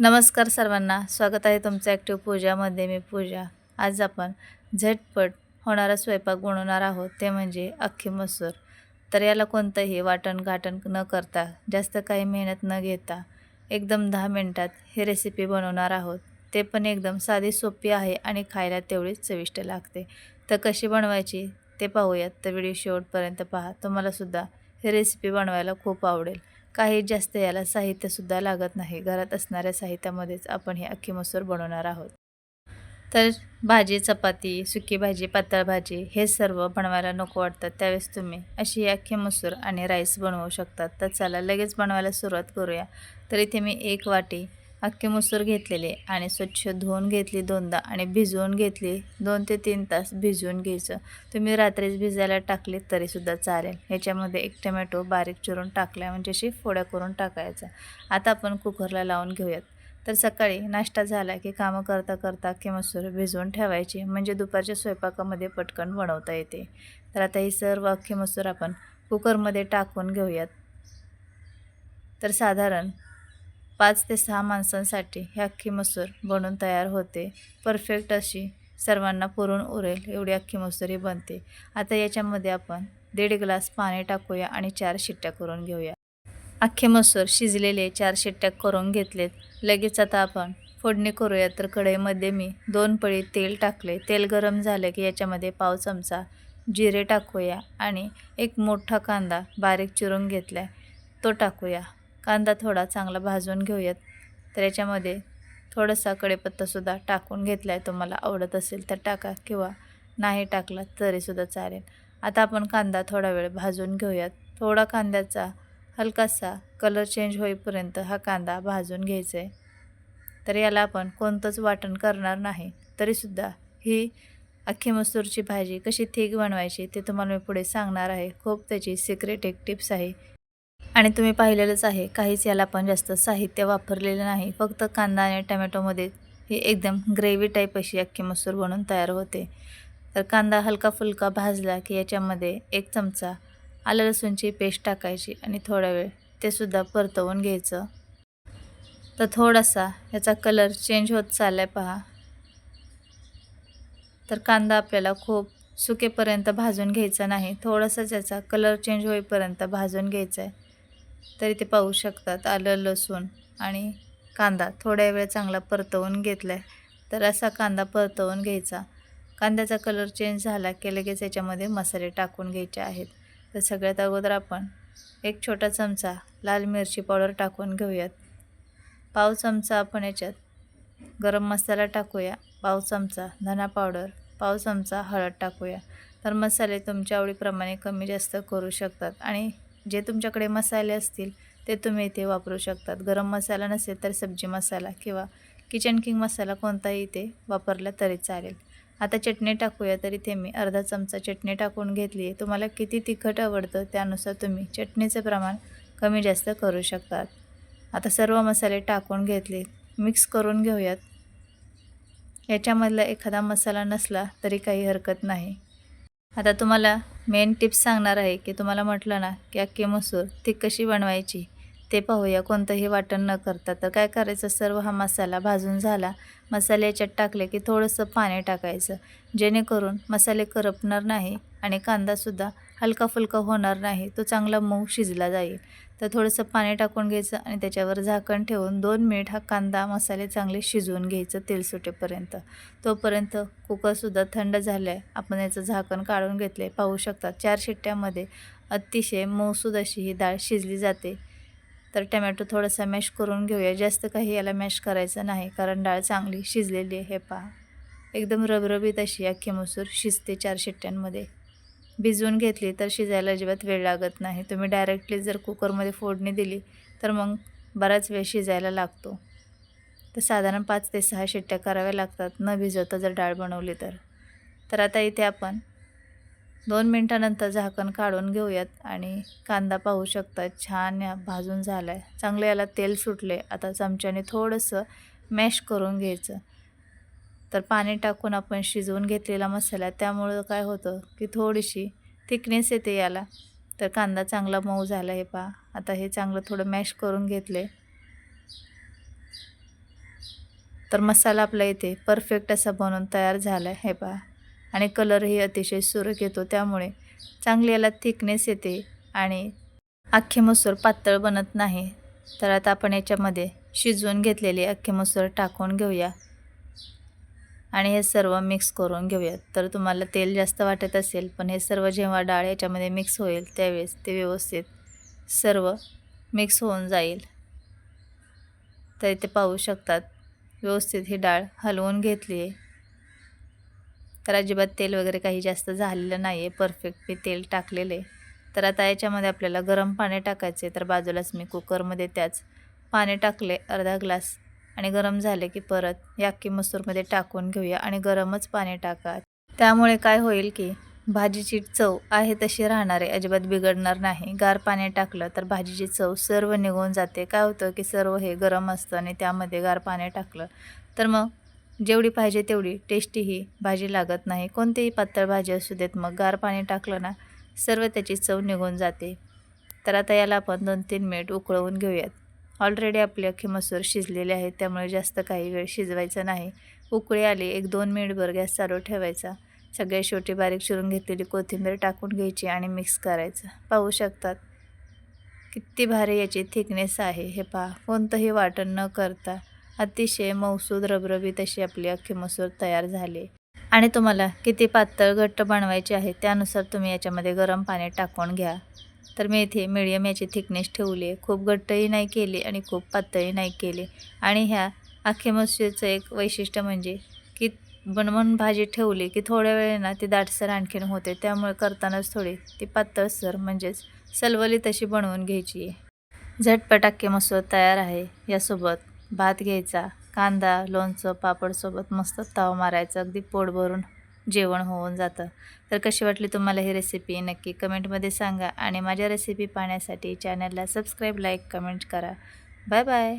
नमस्कार सर्वांना. स्वागत आहे तुमचं ॲक्टिव्ह पूजामध्ये मी पूजा. आज आपण झटपट होणारा स्वयंपाक बनवणार आहोत. ते म्हणजे अख्खी मसूर. तर याला कोणतंही वाटण घाटण न करता जास्त काही मेहनत न घेता एकदम दहा मिनटात ही रेसिपी बनवणार आहोत. ते पण एकदम साधी सोपी आहे आणि खायला तेवढीच चविष्ट लागते. तर कशी बनवायची ते पाहूयात. तर व्हिडिओ शेवटपर्यंत पहा. तुम्हालासुद्धा ही रेसिपी बनवायला खूप आवडेल. काही जास्त याला साहित्यसुद्धा लागत नाही. घरात असणाऱ्या साहित्यामध्येच आपण ही अख्खी मसूर बनवणार आहोत. तर भाजी चपाती सुकी भाजी पातळ भाजी हे सर्व बनवायला नको वाटतात त्यावेळेस तुम्ही अशी अख्खी मसूर आणि राईस बनवू शकतात तर चला लगेच बनवायला सुरुवात करूया. तर इथे मी एक वाटी अख्खी मसूर घेतलेली आणि स्वच्छ धुवून घेतली दोनदा आणि भिजवून घेतली दोन ते तीन तास भिजवून घ्यायचं. तुम्ही रात्रीच भिजायला टाकले तरीसुद्धा चालेल. ह्याच्यामध्ये एक टमॅटो बारीक चिरून टाकल्या म्हणजे अशी फोड्या करून टाकायचा. आता आपण कुकरला लावून घेऊयात. तर सकाळी नाश्ता झाला की कामं करता करता अख्खी मसूर भिजवून ठेवायची म्हणजे दुपारच्या स्वयंपाकामध्ये पटकन बनवता येते. तर आता ही सर्व अख्खी मसूर आपण कुकरमध्ये टाकून घेऊयात. तर साधारण पाच ते सहा माणसांसाठी ही अख्खी मसूर बनून तयार होते. परफेक्ट अशी सर्वांना पुरून उरेल एवढी अख्खी मसूर ही बनते. आता याच्यामध्ये आपण दीड ग्लास पाणी टाकूया आणि चार शिट्ट्या करून घेऊया. अख्खे मसूर शिजलेले चार शिट्ट्या करून घेतलेत. लगेच आता आपण फोडणी करूया. तर कढईमध्ये मी दोन पळी तेल टाकले. तेल गरम झालं की याच्यामध्ये पाव चमचा जिरे टाकूया आणि एक मोठा कांदा बारीक चिरून घेतला तो टाकूया. कांदा थोडा चांगला भाजून घेऊयात. तर याच्यामध्ये थोडासा कडेपत्तासुद्धा टाकून घेतला आहे तुम्हाला आवडत असेल तर टाका किंवा नाही टाकला तरीसुद्धा चालेल. आता आपण कांदा थोडा वेळ भाजून घेऊयात. थोडा कांद्याचा हलकासा कलर चेंज होईपर्यंत हा कांदा भाजून घ्यायचा आहे तर याला आपण कोणतंच वाटण करणार नाही. तरीसुद्धा ही अख्खी मसूरची भाजी कशी थीक बनवायची ते तुम्हाला मी पुढे सांगणार आहे. खूप त्याची सिक्रेट एक टिप्स आहे. आणि तुम्ही पाहिलेलंच आहे काहीच याला पण जास्त साहित्य वापरलेलं नाही. फक्त कांदा आणि टमॅटोमध्ये ही एकदम ग्रेव्ही टाईप अशी अख्खी मसूर बनून तयार होते. तर कांदा हलका फुलका भाजला की याच्यामध्ये एक चमचा आलं लसूणची पेस्ट टाकायची आणि थोडा वेळ ते सुद्धा परतवून घ्यायचं. तर थोडासा याचा कलर चेंज होत चालला आहे पहा. तर कांदा आपल्याला खूप सुकेपर्यंत भाजून घ्यायचा नाही थोडासा त्याचा कलर चेंज होईपर्यंत भाजून घ्यायचा आहे तरी ते पाहू शकतात. आलं लसूण आणि कांदा. थोड्या वेळ चांगला परतवून घेतला आहे तर असा कांदा परतवून घ्यायचा. कांद्याचा कलर चेंज झाला की लगेच याच्यामध्ये मसाले टाकून घ्यायचे आहेत. तर सगळ्यात अगोदर आपण एक छोटा चमचा लाल मिरची पावडर टाकून घेऊयात. पाव चमचा आपण याच्यात गरम मसाला टाकूया. पाव चमचा धना पावडर पाव चमचा हळद टाकूया. तर मसाले तुमच्या आवडीप्रमाणे कमी जास्त करू शकतात आणि जे तुमच्याकडे मसाले असतील ते तुम्ही इथे वापरू शकतात. गरम मसाला नसेल तर सब्जी मसाला किंवा किचन किंग मसाला कोणताही इथे वापरला तरी चालेल. आता चटणी टाकूया तर इथे मी अर्धा चमचा चटणी टाकून घेतली आहे. तुम्हाला किती तिखट आवडतं त्यानुसार तुम्ही चटणीचं प्रमाण कमी जास्त करू शकतात. आता सर्व मसाले टाकून घेतले मिक्स करून घेऊयात. याच्यामधला एखादा मसाला नसला तरी काही हरकत नाही. आता तुम्हाला मेन टिप्स सांगणार आहे की तुम्हाला म्हटलं ना की अख्खी मसूर ती कशी बनवायची ते पाहूया. कोणतंही वाटण न करता. तर काय करायचं? सर्व हा मसाला भाजून झाला. मसाले याच्यात टाकले की थोडंसं पाणी टाकायचं. जेणेकरून मसाले करपणार नाही आणि कांदासुद्धा हलका फुलका होणार नाही तो चांगला मऊ शिजला जाईल. तर थोडंसं पाणी टाकून घ्यायचं आणि त्याच्यावर झाकण ठेवून दोन मिनिट हा कांदा मसाले चांगले शिजवून घ्यायचं तेल सुटेपर्यंत. तोपर्यंत कुकरसुद्धा थंड झालं आहे आपण याचं झाकण काढून घेतले पाहू शकता चार शिट्ट्यामध्ये अतिशय मऊसूद अशी ही डाळ शिजली जाते. तर टमॅटो थोडासा मॅश करून घेऊया. जास्त काही याला मॅश करायचं नाही कारण डाळ चांगली शिजलेली आहे. हे पहा. एकदम रबरबीत अशी अख्खी मसूर शिजते चार शिट्ट्यांमध्ये. भिजवून घेतली तर शिजायला अजिबात वेळ लागत नाही. तुम्ही डायरेक्टली जर कुकरमध्ये फोडणी दिली तर मग बराच वेळ शिजायला लागतो. तर साधारण पाच ते सहा शिट्ट्या कराव्या लागतात. न भिजवता जर डाळ बनवली तर. तर आता इथे आपण दोन मिनटानंतर झाकण काढून घेऊयात आणि कांदा पाहू शकता छान भाजून झाला आहे चांगलं याला तेल सुटले आता चमच्याने थोडंसं मॅश करून घ्यायचं. तर पाणी टाकून आपण शिजवून घेतलेला मसाला त्यामुळं काय होतं की थोडीशी थिकनेस येते याला. तर कांदा चांगला मऊ झाला हे पहा. आता हे चांगलं थोडं मॅश करून घेतले. तर मसाला आपला इथे परफेक्ट असा बनवून तयार झाला आहे हे पहा. आणि कलरही अतिशय सुरेख येतो त्यामुळे चांगली याला थिकनेस येते आणि अख्खे मसूर पातळ बनत नाही. तर आता आपण याच्यामध्ये शिजवून घेतलेले अख्खे मसूर टाकून घेऊया. आणि हे सर्व मिक्स करून घेऊयात. तर तुम्हाला तेल जास्त वाटत असेल पण हे सर्व जेव्हा डाळ याच्यामध्ये मिक्स होईल त्यावेळेस ते व्यवस्थित सर्व मिक्स होऊन जाईल. तर इथे पाहू शकतात व्यवस्थित ही डाळ हलवून घेतली आहे तर अजिबात तेल वगैरे काही जास्त झालेलं नाही आहे परफेक्ट मी तेल टाकलेलं आहे. तर आता याच्यामध्ये आपल्याला गरम पाणी टाकायचे तर बाजूलाच मी कुकरमध्ये त्याच पाणी टाकले अर्धा ग्लास आणि गरम झाले की परत याक्की मसूरमध्ये टाकून घेऊया आणि गरमच पाणी टाका. त्यामुळे काय होईल की भाजीची चव आहे तशी राहणार आहे. अजिबात बिघडणार नाही. गार पाणी टाकलं तर भाजीची चव सर्व निघून जाते. काय होतं की सर्व हे गरम असतं आणि त्यामध्ये गार पाणी टाकलं तर मग जेवढी पाहिजे तेवढी टेस्टी ही भाजी लागत नाही. कोणतीही पातळ भाजी असू देत मग गार पाणी टाकलं ना सर्व त्याची चव निघून जाते. तर आता याला आपण दोन तीन मिनिट उकळवून घेऊयात. ऑलरेडी आपले अख्खे मसूर शिजलेले आहेत त्यामुळे जास्त काही वेळ शिजवायचं नाही. उकळी आली एक दोन मिनिटभर गॅस चालू ठेवायचा. सगळ्या शेवटी बारीक चिरून घेतलेली कोथिंबीर टाकून घ्यायची आणि मिक्स करायचं. पाहू शकतात किती भारी याची थिकनेस आहे. हे पहा कोणतंही वाटण न करता. अतिशय मौसूद रबरबीत अशी आपली अख्खे मसूर तयार झाले. आणि तुम्हाला किती पातळ घट्ट बनवायचे आहे त्यानुसार तुम्ही याच्यामध्ये गरम पाणी टाकून घ्या. तर मी इथे मिडियम याची थिकनेस ठेवली. आहे खूप घट्टही नाही केली आणि खूप पातळही नाही केली. आणि ह्या अख्खे मसूरचं एक वैशिष्ट्य म्हणजे की बनवून भाजी ठेवली की थोड्या वेळेनं ती दाटसर आणखीन होते. त्यामुळे करतानाच थोडी ती पातळसर म्हणजेच सलवली तशी बनवून घ्यायची. आहे झटपट अख्खी मसूर तयार आहे यासोबत. भात घ्यायचा कांदा लोणचं पापडसोबत मस्त ताव मारायचं. अगदी पोट भरून जेवण होऊन जातं. तर कशी वाटली तुम्हाला ही रेसिपी नक्की कमेंटमध्ये सांगा. आणि माझ्या रेसिपी पाहण्यासाठी चॅनलला सबस्क्राईब लाईक कमेंट करा. Bye bye